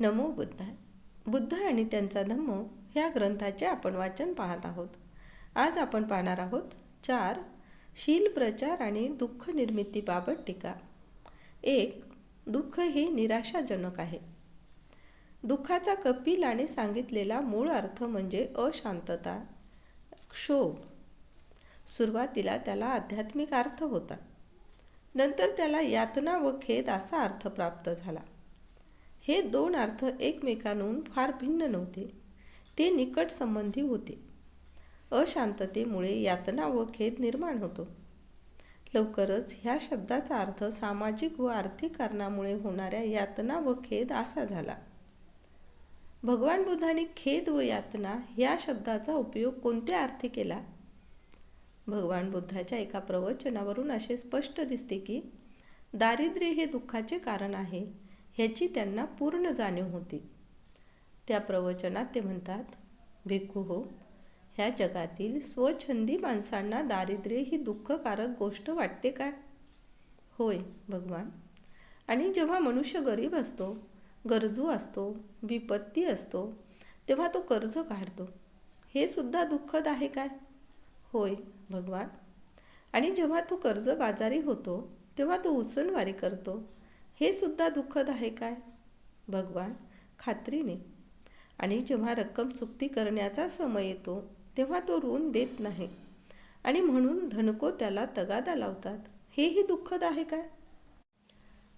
नमो बुद्धाय बुद्ध आणि त्यांचा धम्म ह्या ग्रंथाचे आपण वाचन पाहत आहोत. आज आपण पाहणार आहोत चार शील प्रचार आणि दुःख निर्मितीबाबत टीका. एक दुःख हे निराशाजनक आहे. दुःखाचा कपिलाने सांगितलेला मूळ अर्थ म्हणजे अशांतता क्षोभ. सुरुवातीला त्याला आध्यात्मिक अर्थ होता. नंतर त्याला यातना व खेद असा अर्थ प्राप्त झाला. हे दोन अर्थ एकमेकांहून फार भिन्न नव्हते. ते निकट संबंधी होते. अशांततेमुळे यातना व खेद निर्माण होतो. लवकरच ह्या शब्दाचा अर्थ सामाजिक व आर्थिक कारणामुळे होणाऱ्या यातना व खेद असा झाला. भगवान बुद्धाने खेद व यातना ह्या शब्दाचा उपयोग कोणत्या अर्थी केला? भगवान बुद्धाच्या एका प्रवचनावरून असे स्पष्ट दिसते की दारिद्र्य हे दुःखाचे कारण आहे ह्याची त्यांना पूर्ण जाणीव होती. त्या प्रवचनात ते म्हणतात भिक्खू हो ह्या जगातील स्वछंदी माणसांना दारिद्र्य ही दुःखकारक गोष्ट वाटते काय होय भगवान. आणि जेव्हा मनुष्य गरीब असतो गरजू असतो विपत्ती असतो तेव्हा तो कर्ज काढतो. हे सुद्धा दुःखद आहे काय? होय भगवान. आणि जेव्हा तो कर्जबाजारी होतो तेव्हा तो उसनवारी करतो. हे सुद्धा दुःखद आहे काय? भगवान खात्रीने. आणि जेव्हा रक्कम चुकती करण्याचा समय येतो तेव्हा तो ऋण देत नाही. आणि म्हणून धनको त्याला तगादा लावतात. हेही दुःखद आहे काय?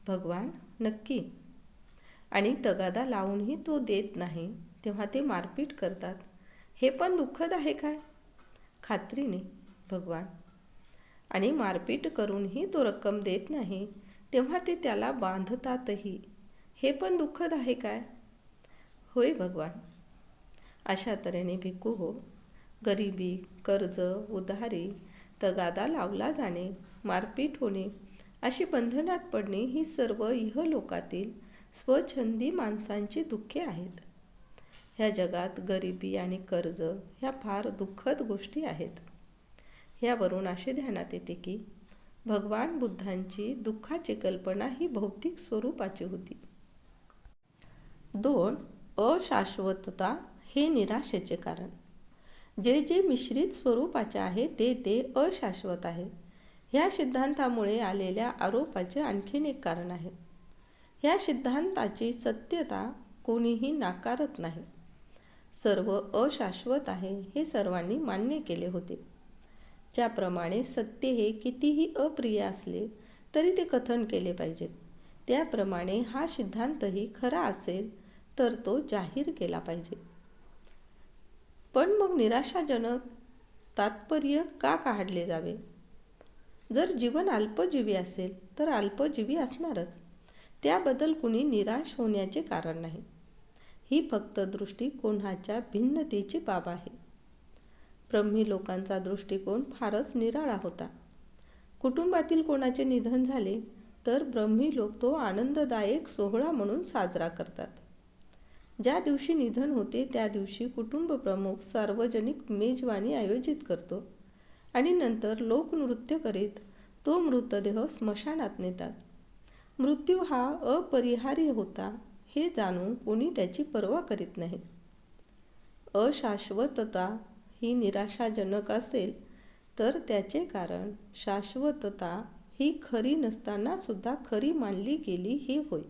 भगवान नक्की. आणि तगादा लावूनही तो देत नाही तेव्हा ते मारपीट करतात. हे पण दुःखद आहे काय? खात्रीने भगवान. आणि मारपीट करूनही तो रक्कम देत नाही तेव्हा ते त्याला बांधतातही. हे पण दुःखद आहे काय? होय भगवान. अशा तऱ्हेने भिकू हो. गरिबी कर्ज उधारी तगादा लावला जाणे मारपीट होणे अशी बंधनात पडणे ही सर्व इहलोकातील स्वछंदी माणसांची दुःखे आहेत. ह्या जगात गरिबी आणि कर्ज ह्या फार दुःखद गोष्टी आहेत. ह्यावरून असे ध्यानात येते की भगवान बुद्धांची दुःखाची कल्पना ही भौतिक स्वरूपाची होती. दोन अशाश्वतता हे निराशेचे कारण. जे जे मिश्रित स्वरूपाचे आहे ते ते अशाश्वत आहे. ह्या सिद्धांतामुळे आलेल्या आरोपाचे आणखीन एक कारण आहे. ह्या सिद्धांताची सत्यता कोणीही नाकारत नाही. सर्व अशाश्वत आहे हे सर्वांनी मान्य केले होते. ज्याप्रमाणे सत्य हे कितीही अप्रिय असले तरी ते कथन केले पाहिजे. त्याप्रमाणे हा सिद्धांतही खरा असेल तर तो जाहीर केला पाहिजे. पण मग निराशाजनक तात्पर्य का काढले जावे? जर जीवन अल्पजीवी असेल तर अल्पजीवी असणारच. त्याबद्दल कुणी निराश होण्याचे कारण नाही. ही फक्त दृष्टिकोनाच्या भिन्नतेची बाब आहे. ब्रह्मी लोकांचा दृष्टिकोन फारच निराळा होता. कुटुंबातील कोणाचे निधन झाले तर ब्रह्मी लोक तो आनंददायक सोहळा म्हणून साजरा करतात. ज्या दिवशी निधन होते त्या दिवशी कुटुंब प्रमुख सार्वजनिक मेजवानी आयोजित करतो आणि नंतर लोकनृत्य करीत तो मृतदेह स्मशानात नेतात. मृत्यू हा अपरिहार्य होता हे जाणून कोणी त्याची पर्वा करीत नाही. अशाश्वतता ही निराशाजनक असेल तर त्याचे कारण शाश्वतता ही खरी नसताना सुद्धा खरी मानली गेली ही होय.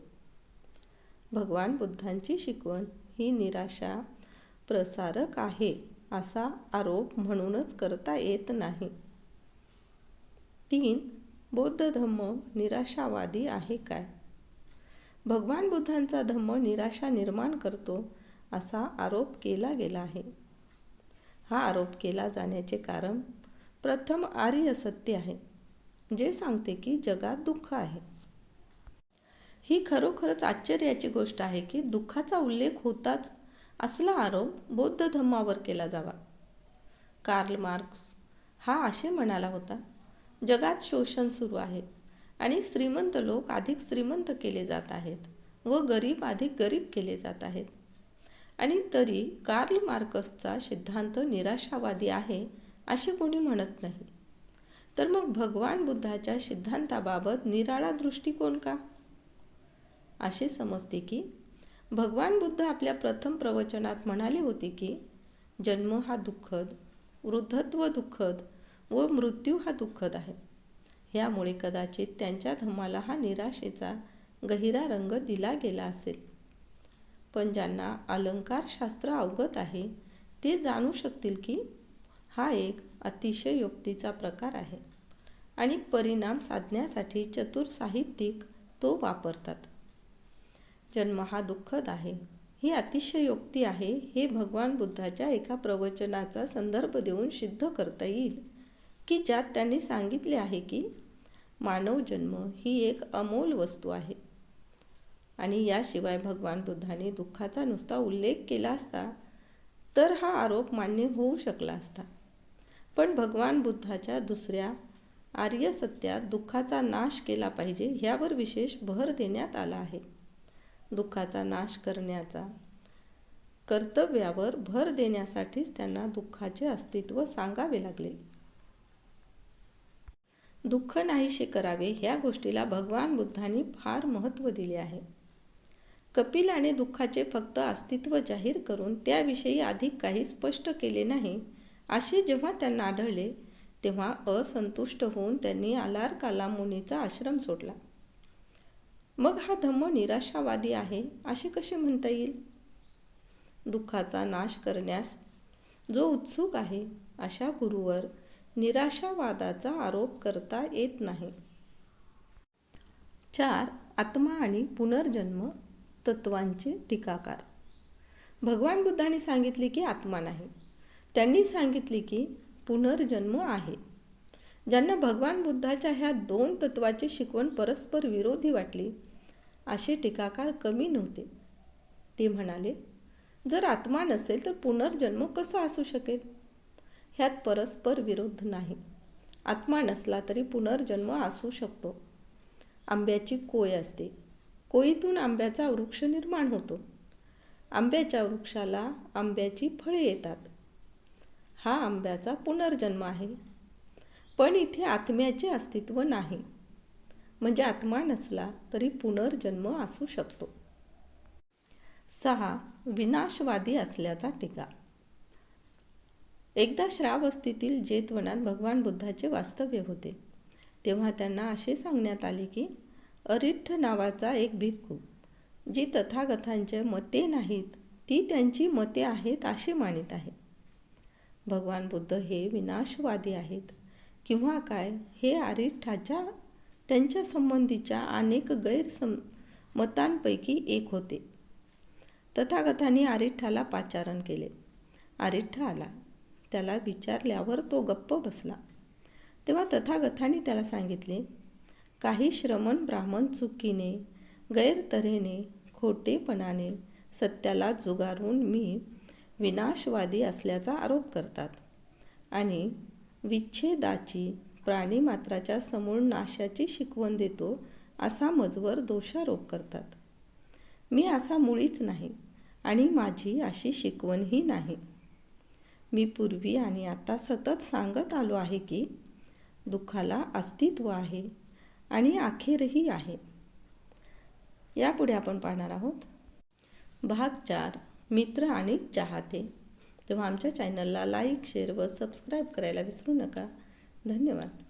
भगवान बुद्धांची शिकवण ही निराशा प्रसारक आहे असा आरोप म्हणूनच करता येत नाही. तीन बौद्ध धम्म निराशावादी आहे काय? भगवान बुद्धांचा धम्म निराशा निर्माण करतो असा आरोप केला गेला आहे. हा आरोप केला जाण्याचे कारण प्रथम आर्य सत्य आहे जे सांगते की जगात दुःख आहे. ही खरोखरच आश्चर्याची गोष्ट आहे की दुःखाचा उल्लेख होताच असला आरोप बौद्ध धम्मावर केला जावा. कार्ल मार्क्स हा असे म्हणाला होता जगात शोषण सुरू आहे आणि श्रीमंत लोक अधिक श्रीमंत केले जात आहेत व गरीब अधिक गरीब केले जात आहेत. आणि तरी कार्ल मार्कसचा सिद्धांत निराशावादी आहे असे कोणी म्हणत नाही. तर मग भगवान बुद्धाच्या सिद्धांताबाबत निराळा दृष्टिकोन का? असे समजते की भगवान बुद्ध आपल्या प्रथम प्रवचनात म्हणाले होते की जन्म हा दुःखद वृद्धत्व दुःखद व मृत्यू हा दुःखद आहे. ह्यामुळे कदाचित त्यांच्या धम्माला हा निराशेचा गहिरा रंग दिला गेला असेल. पण ज्यांना अलंकारशास्त्र अवगत आहे ते जाणू शकतील की हा एक अतिशय युक्तीचा प्रकार आहे आणि परिणाम साधण्यासाठी चतुर साहित्यिक तो वापरतात. जन्म हा दुःखद आहे. ही अतिशयोक्ती आहे हे भगवान बुद्धाच्या एका प्रवचनाचा संदर्भ देऊन सिद्ध करता येईल की ज्यात त्यांनी सांगितले आहे की मानव जन्म ही एक अमोल वस्तू आहे. आणि याशिवाय भगवान बुद्धाने दुःखाचा नुसता उल्लेख केला असता तर हा आरोप मान्य होऊ शकला असता. पण भगवान बुद्धाच्या दुसऱ्या आर्य सत्यात दुःखाचा नाश केला पाहिजे ह्यावर विशेष भर देण्यात आला आहे. दुःखाचा नाश करण्याचा कर्तव्यावर भर देण्यासाठीच त्यांना दुःखाचे अस्तित्व सांगावे लागले. दुःख नाहीशे करावे ह्या गोष्टीला भगवान बुद्धांनी फार महत्त्व दिले आहे. कपिलाने दुःखाचे फक्त अस्तित्व जाहीर करून त्याविषयी अधिक काही स्पष्ट केले नाही. असे जेव्हा त्यांना आढळले तेव्हा असंतुष्ट होऊन त्यांनी आलार काला मुनीचा आश्रम सोडला. मग हा धम्म निराशावादी आहे असे कसे म्हणता येईल? दुःखाचा नाश करण्यास जो उत्सुक आहे अशा गुरुवर निराशावादाचा आरोप करता येत नाही. चार आत्मा आणि पुनर्जन्म तत्वांचे टीकाकार. भगवान बुद्धाने सांगितले की आत्मा नाही. त्यांनी सांगितले की पुनर्जन्म आहे. ज्यांना भगवान बुद्धाच्या ह्या दोन तत्वाची शिकवण परस्पर विरोधी वाटली असे टीकाकार कमी नव्हते. ते म्हणाले जर आत्मा नसेल तर पुनर्जन्म कसा असू शकेल? ह्यात परस्पर विरोध नाही. आत्मा नसला तरी पुनर्जन्म असू शकतो. आंब्याची कोय असते. कोयीतून आंब्याचा वृक्ष निर्माण होतो. आंब्याच्या वृक्षाला आंब्याची फळे येतात. हा आंब्याचा पुनर्जन्म आहे. पण इथे आत्म्याचे अस्तित्व नाही. म्हणजे आत्मा नसला तरी पुनर्जन्म असू शकतो. सहा विनाशवादी असल्याचा टीका. एकदा श्रावस्तीतील जेतवनात भगवान बुद्धाचे वास्तव्य होते. तेव्हा त्यांना असे सांगण्यात आले की अरिठ्ठ नावाचा एक भिक्खू जी तथागतांच्या मते नाहीत ती त्यांची मते आहेत असे मानित आहे. भगवान बुद्ध हे विनाशवादी आहेत किंवा काय? हे आरिठ्ठाच्या त्यांच्या संबंधीच्या अनेक गैरसम मतांपैकी एक होते. तथागतांनी आरिठ्ठाला पाचारण केले. आरिठ आला. त्याला विचारल्यावर तो गप्प बसला. तेव्हा तथागतांनी त्याला सांगितले काही श्रमण ब्राह्मण चुकीने गैरतऱ्हेने खोटेपणाने सत्याला जुगारून मी विनाशवादी असल्याचा आरोप करतात. आणि विच्छेदाची प्राणीमात्राच्या समूळ नाशाची शिकवण देतो असा मजवर दोषारोप करतात. मी असा मुळीच नाही आणि माझी अशी शिकवणही नाही. मी पूर्वी आणि आता सतत सांगत आलो आहे की दुःखाला अस्तित्व आहे. आणि अखेरही आहे. यापुढे आपण पाहणार आहोत. भाग चार मित्र आणि चाहते. तेव्हा आमच्या चॅनलला लाईक शेअर व सबस्क्राईब करायला विसरू नका. धन्यवाद.